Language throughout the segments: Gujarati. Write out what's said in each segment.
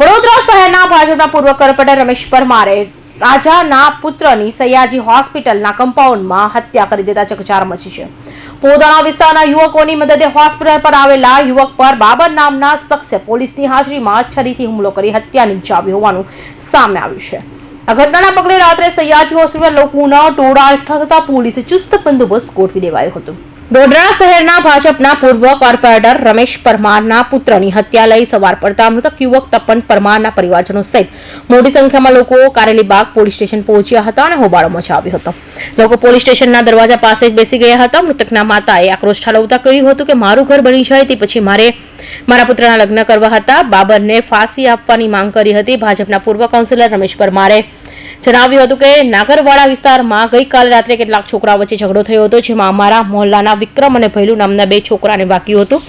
વડોદરા શહેરના ભાજપના પૂર્વ કોર્પોરેટર રમેશ પરમારે રાજાના પુત્રની સયાજી હોસ્પિટલના કમ્પાઉન્ડમાં હત્યા કરી દેતા ચકચાર મચી છે. પોદાણા વિસ્તારના યુવકોની મદદે હોસ્પિટલ પર આવેલા યુવક પર બાબર નામના શખ્સે પોલીસની હાજરીમાં છરીથી હુમલો કરી હત્યા નિપજાવી હોવાનું સામે આવ્યું છે. આ ઘટનાના પગલે રાત્રે સયાજી હોસ્પિટલ લોકોના ટોળા એકઠા થતા પોલીસે ચુસ્ત બંદોબસ્ત ગોઠવી દેવાયો હતો. વડોદરા શહેરના ભાજપના પૂર્વ કોર્પોરેટર રમેશ પરમારના પુત્રની હત્યા લઈ સવાર પડતા મૃતક યુવક તપન પરમારના પરિવારજનો સહિત મોટી સંખ્યામાં લોકો કારેલીબાગ પોલીસ સ્ટેશન પહોંચ્યા હતા અને હોબાળો મચાવ્યો હતો. લોકો પોલીસ સ્ટેશનના દરવાજા પાસે જ બેસી ગયા હતા. મૃતકના માતાએ આક્રોશ ઠાલવતા કહ્યું હતું કે, મારું ઘર બની જાય, તે પછી મારે મારા પુત્રના લગ્ન કરવા હતા. બાબરને ફાંસી આપવાની માંગ કરી હતી. ભાજપના પૂર્વ કાઉન્સિલર રમેશ પરમારે જણાવ્યું હતું કે નાગરવાડા વિસ્તારમાં ગઈકાલે રાત્રે કેટલાક છોકરા વચ્ચે ઝઘડો થયો હતો, જેમાં અમારા મોહલ્લાના વિક્રમ અને ભૈલુ નામના બે છોકરાને વાગ્યું હતું.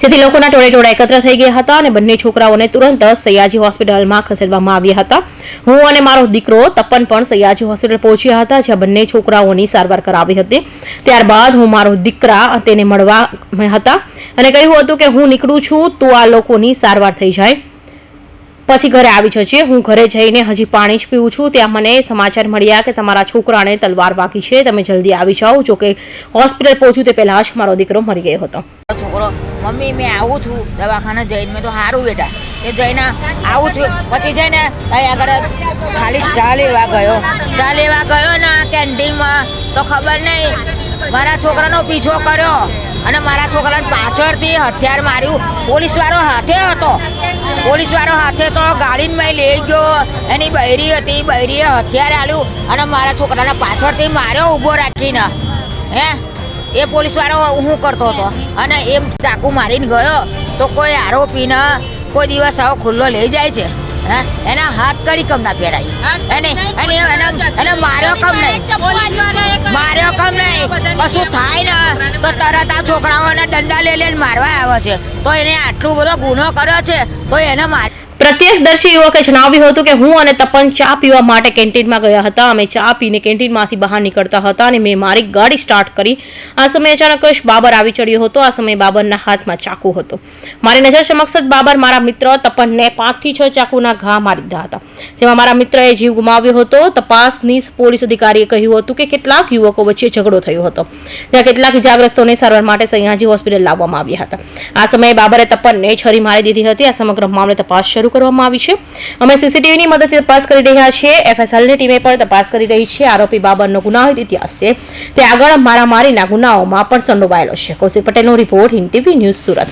જેથી લોકોના ટોળે ટોળા એકત્ર થઈ ગયા હતા અને બંને છોકરાઓને તુરંત સયાજી હોસ્પિટલમાં ખસેડવામાં આવ્યા હતા. હું અને મારો દીકરો તપન પણ સયાજી હોસ્પિટલ પહોંચ્યા હતા, જ્યાં બંને છોકરાઓની સારવાર કરાવી હતી. ત્યારબાદ હું મારો દીકરા તેને મળવા હતા અને કહ્યું હતું કે હું નીકળું છું, તો આ લોકોની સારવાર થઈ જાય. પછી ઘરે આવી જજે. હું ઘરે જઈને હજી પાણી જ પીવું છું. ત્યાં મને સમાચાર મળ્યા કે તમારા છોકરાને તલવાર વાગી છે. તમે જલ્દી આવી જાઓ. જો કે હોસ્પિટલ પહોંચ્યું તે પહેલાં જ મારો દીકરો મરી ગયો હતો. છોકરો, મમ્મી, મેં આવું છું. દવાખાને જઈને મેં તો સારું બેટા. એ જઈને આવું છું. પછી જઈને અહીં આગળ ખાલી ચા લેવા ગયો. ચા લેવા ગયો ને કેન્ટીનમાં. તો ખબર નહીં. મારા છોકરાનો પીછો કર્યો. અને મારા છોકરાને પાછળથી હથિયાર માર્યું. પોલીસવાળો હાથે હતો. પોલીસવાળો હાથે તો ગાડીમાં લઈ ગયો. એની બૈરી હતી બૈરીએ હથિયાર આલ્યું અને મારા છોકરાને પાછળથી માર્યો ઊભો રાખીને. હે? એ પોલીસવાળો હું કરતો હતો? અને એમ ચાકુ મારીને ગયો તો કોઈ આરોપીને કોઈ દિવસ આવો ખુલ્લો લઈ જાય છે. હે? એના હાથ કડી કમ ના પહેરાય એને એને માર્યો કમ નહીં. માર્યો કમ કશું થાય ને તો તરત આ છોકરાઓને દંડા લઈ લઈને મારવા આવે છે. તો એને આટલું બધો ગુનો કર્યો છે તો એને માર પ્રત્યક્ષદર્શી યુવકે જણાવ્યું હતું કે હું અને તપન ચા પીવા માટે કેન્ટીનમાં ગયા હતા. અમે ચા પીને કેન્ટીનમાંથી બહાર નીકળતા હતા અને મેં મારી ગાડી સ્ટાર્ટ કરી. આ સમયે અચાનક જ બાબર આવી ચડ્યો હતો. આ સમયે બાબરના હાથમાં ચાકુ હતો. મારી નજર સમક્ષ જ બાબર મારા મિત્ર તપનને પાંચથી છ ચાકુના ઘા મારી દીધા હતા. જેમાં મારા મિત્રએ જીવ ગુમાવ્યો હતો. તપાસની પોલીસ અધિકારીએ કહ્યું હતું કે કેટલાક યુવકો વચ્ચે ઝઘડો થયો હતો. ત્યાં કેટલાક ઇજાગ્રસ્તોને સારવાર માટે સયાજી હોસ્પિટલ લાવવામાં આવ્યા હતા. આ સમયે બાબરે તપનને છરી મારી દીધી હતી. આ સમગ્ર મામલે તપાસ શરૂ કરવામાં આવી છે. અમે સીસીટીવીની મદદથી તપાસ કરી રહ્યા છીએ. એફએસએલની ટીમે પણ તપાસ કરી રહી છે. આરોપી બાબરનો ગુનાહિત ઇતિહાસ છે. તે આગળ મારામારીના ગુનાઓમાં પણ સંડોવાયેલો છે. કૌશિક પટેલનો report Hind TV news Surat.